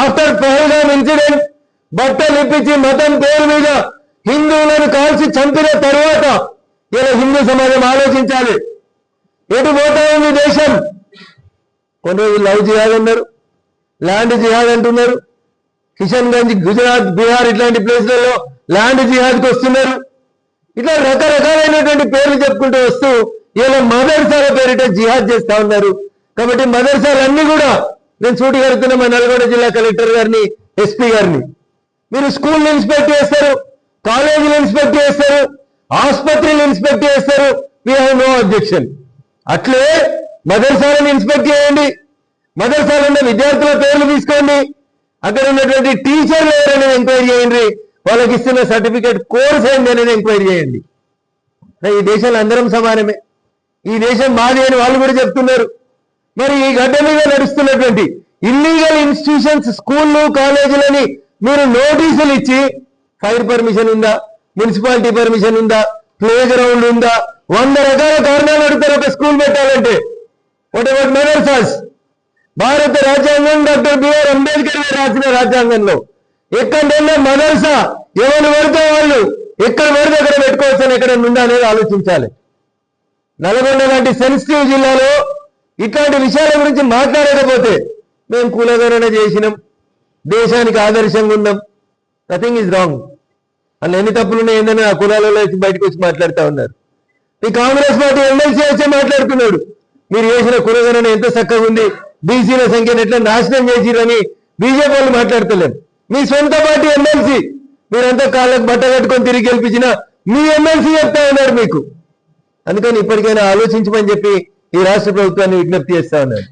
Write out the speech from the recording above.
After Pahalgam incident బట్టలు ఇప్పించి మతం పేరు మీద హిందువులను కాల్చి చంపిన తరువాత ఇలా హిందూ సమాజం ఆలోచించాలి. ఎటు పోతా ఉంది దేశం? కొన్ని రోజులు లవ్ జిహాద్ అన్నారు ల్యాండ్ జిహాద్ అంటున్నారు కిషన్ గంజ్ గుజరాత్ బీహార్ ఇట్లాంటి ప్లేస్లలో ల్యాండ్ జిహాద్కి వస్తున్నారు. ఇట్లా రకరకాలైనటువంటి పేర్లు చెప్పుకుంటూ వస్తూ ఇలా మదర్సాల పేరిట జిహాద్ చేస్తా ఉన్నారు. కాబట్టి మదర్సాలన్నీ కూడా నేను సూటి కడుతున్నా మా నల్గొండ జిల్లా కలెక్టర్ గారిని ఎస్పీ గారిని. మీరు స్కూల్ ఇన్స్పెక్ట్ చేస్తారు కాలేజీలు ఇన్స్పెక్ట్ చేస్తారు ఆసుపత్రిని ఇన్స్పెక్ట్ చేస్తారు వీ హ్యావ్ నో అబ్జెక్షన్ అట్లే మదర్సాలను ఇన్స్పెక్ట్ చేయండి మదర్సాలు ఉన్న విద్యార్థుల పేర్లు తీసుకోండి అక్కడ ఉన్నటువంటి టీచర్లు ఎవరైనా ఎంక్వైరీ చేయండి వాళ్ళకి ఇస్తున్న సర్టిఫికేట్ కోర్స్ ఏంటి అనేది ఎంక్వైరీ చేయండి. ఈ దేశంలో అందరం సమానమే. ఈ దేశం మాది అని వాళ్ళు కూడా చెప్తున్నారు. మరి ఈ గడ్డ మీద నడుస్తున్నటువంటి ఇల్లీగల్ ఇన్స్టిట్యూషన్స్ స్కూళ్ళు కాలేజీలని మీరు నోటీసులు ఇచ్చి ఫైర్ పర్మిషన్ ఉందా మున్సిపాలిటీ పర్మిషన్ ఉందా ప్లే గ్రౌండ్ ఉందా వంద రకాల కారణాలు అడుగుతారు ఒక స్కూల్ పెట్టాలంటే. వాట్ ఎవర్ మెదర్సాస్ భారత రాజ్యాంగం డాక్టర్ బిఆర్ అంబేద్కర్ గారు రాసిన రాజ్యాంగంలో ఎక్కడైనా మదర్సా ఎవరు పడితే వాళ్ళు ఎక్కడ పడితే అక్కడ పెట్టుకోవచ్చు అని ఎక్కడ ఉందా అనేది ఆలోచించాలి. నల్గొండ లాంటి సెన్సిటివ్ జిల్లాలో ఇట్లాంటి విషయాల గురించి మాట్లాడకపోతే మేము కులగణన చేసినాం. దేశానికి ఆదర్శంగా ఉన్నాం. నథింగ్ ఈజ్ రాంగ్ అన్న ఎన్ని తప్పులున్నాయి ఏందని ఆ కులాలలో బయటకు వచ్చి మాట్లాడుతూ ఉన్నారు. ఈ కాంగ్రెస్ పార్టీ ఎమ్మెల్సీ వచ్చే మాట్లాడుతున్నాడు మీరు చేసిన కులగణన ఎంత చక్కగా ఉంది. బీసీల సంఖ్యను ఎట్లా నాశనం చేసిరని బీజేపీ వాళ్ళు మాట్లాడతలేరు. మీ సొంత పార్టీ ఎమ్మెల్సీ మీరంతా కాళ్ళకు బట్ట కట్టుకొని తిరిగి గెలిపించిన మీ ఎమ్మెల్సీ చెప్తా ఉన్నారు మీకు. అందుకని ఇప్పటికైనా ఆలోచించమని చెప్పి ఈ రాష్ట్ర ప్రభుత్వాన్ని విజ్ఞప్తి చేస్తా ఉన్నారు